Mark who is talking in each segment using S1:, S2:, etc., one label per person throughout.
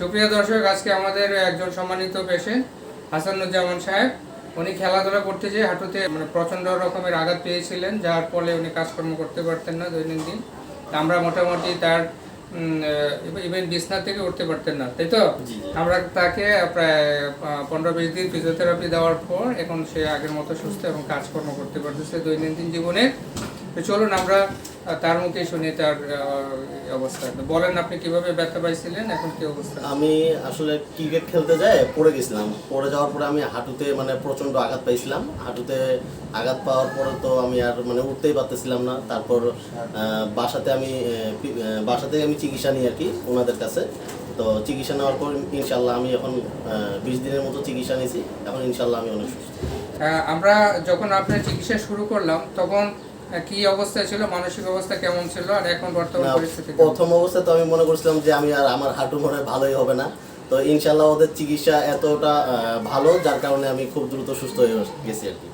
S1: সুপ্রিয় দর্শক আজকে আমাদের একজন সম্মানিত পেশেন্ট হাসানুজ্জামান সাহেব। উনি খেলাধুলা করতে যেয়ে হাঁটুতে মানে প্রচণ্ড রকমের আঘাত পেয়েছিলেন যার ফলে উনি কাজকর্ম করতে পারতেন না দৈনন্দিন। আমরা মোটামুটি তার ইভেন বিছনা থেকে উঠতে পারতেন না তাই তো। আমরা তাকে প্রায় পনেরো বিশ দিন ফিজিওথেরাপি দেওয়ার পর এখন সে আগের মতো সুস্থ এবং কাজকর্ম করতে পারতেছে দৈনন্দিন জীবনে। তো চলুন আমরা তার মুখে শুনি তার অবস্থা। বলেন আপনি কীভাবে ব্যথা পাইছিলেন? এখন কি অবস্থা?
S2: আমি আসলে ক্রিকেট খেলতে যাই পড়ে গেছিলাম। পড়ে যাওয়ার পরে আমি হাঁটুতে মানে প্রচণ্ড আঘাত পাইছিলাম। হাঁটুতে আঘাত পাওয়ার পরে তো আমি আর মানে উঠতেই পারতেছিলাম না। তারপর বাসাতে আমি বাসাতে আমি চিকিৎসা নিই আর কি ওনাদের কাছে। তো চিকিৎসা নেওয়ার পর ইনশাল্লাহ আমি এখন বিশ দিনের মতো চিকিৎসা নিয়েছি। এখন ইনশাল্লাহ আমি অনেক সুস্থ।
S1: আমরা যখন আপনার চিকিৎসা শুরু করলাম তখন কি অবস্থা ছিল মানসিক অবস্থা কেমন ছিল আর এখন বর্তমান পরিস্থিতি
S2: প্রথম অবস্থায় তো আমি মনে করছিলাম যে আমি আর আমার হাঁটু মনে ভালোই হবে না। তো ইনশাল্লাহ ওদের চিকিৎসা এতটা ভালো যার কারণে আমি খুব দ্রুত সুস্থ হয়ে গেছি আর কি।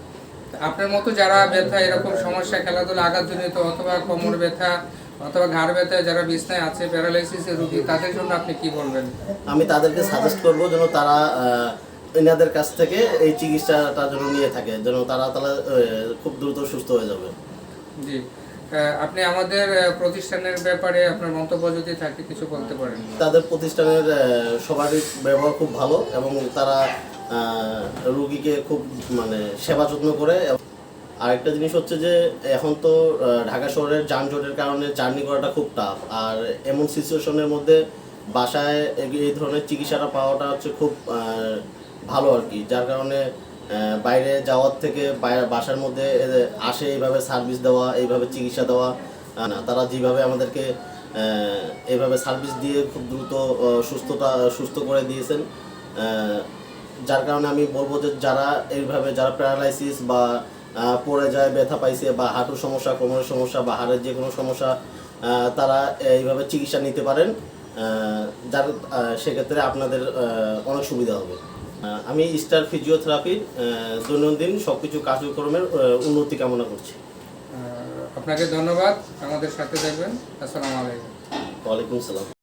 S1: আপনার মতো যারা ব্যথা এরকম সমস্যা খেলাধুলা আঘাতজনিত অথবা কোমর ব্যথা অথবা ঘাড় ব্যথা যারা বিছনায় আছে প্যারালাইসিসের রোগী তাদের জন্য আপনি কি বলবেন?
S2: আমি তাদেরকে সাজেস্ট করব যেন তারা এনাদের কাছ থেকে এই চিকিৎসাটা যেন নিয়ে থাকে যেন তারা তাহলে খুব দ্রুত সুস্থ হয়ে যাবে।
S1: জি। আপনি আমাদের প্রতিষ্ঠানের ব্যাপারে আপনার মন্তব্য যদি থাকে, কিছু বলতে পারেন।
S2: তাদের প্রতিষ্ঠানের সবারই ব্যবহার খুব ভালো এবং তারা রুগীকে খুব মানে সেবা যত্ন করে। আরেকটা জিনিস হচ্ছে যে, এখন তো ঢাকা শহরের যানজটের কারণে জার্নি করাটা খুব টাফ আর এমন সিচুয়েশনের মধ্যে বাসায় এই- ধরনের চিকিৎসাটা পাওয়াটা হচ্ছে খুব ভালো আর কি। যার কারণে বাইরে যাওয়ার থেকে বাসার মধ্যে আসে এইভাবে সার্ভিস দেওয়া, এইভাবে চিকিৎসা দেওয়া। না, তারা যেভাবে আমাদেরকে এইভাবে সার্ভিস দিয়ে খুব দ্রুত সুস্থতা, সুস্থ করে দিয়েছেন। যার কারণে আমি বলব যে যারা এইভাবে, যারা প্যারালাইসিস বা পড়ে যায়, ব্যথা পাইছে বা হাঁটুর সমস্যা, কোমরের সমস্যা বা হাড়ের যে কোনো সমস্যা তারা এইভাবে চিকিৎসা নিতে পারেন। যার সেক্ষেত্রে আপনাদের অনেক সুবিধা হবে। আমি স্টার ফিজিওথেরাপির দৈনন্দিন সব কিছু কার্যক্রমের উন্নতি কামনা করছি।
S1: আপনাকে ধন্যবাদ। আমাদের সাথে দেখবেন। আসসালামু আলাইকুম।
S2: ওয়ালাইকুম সালাম।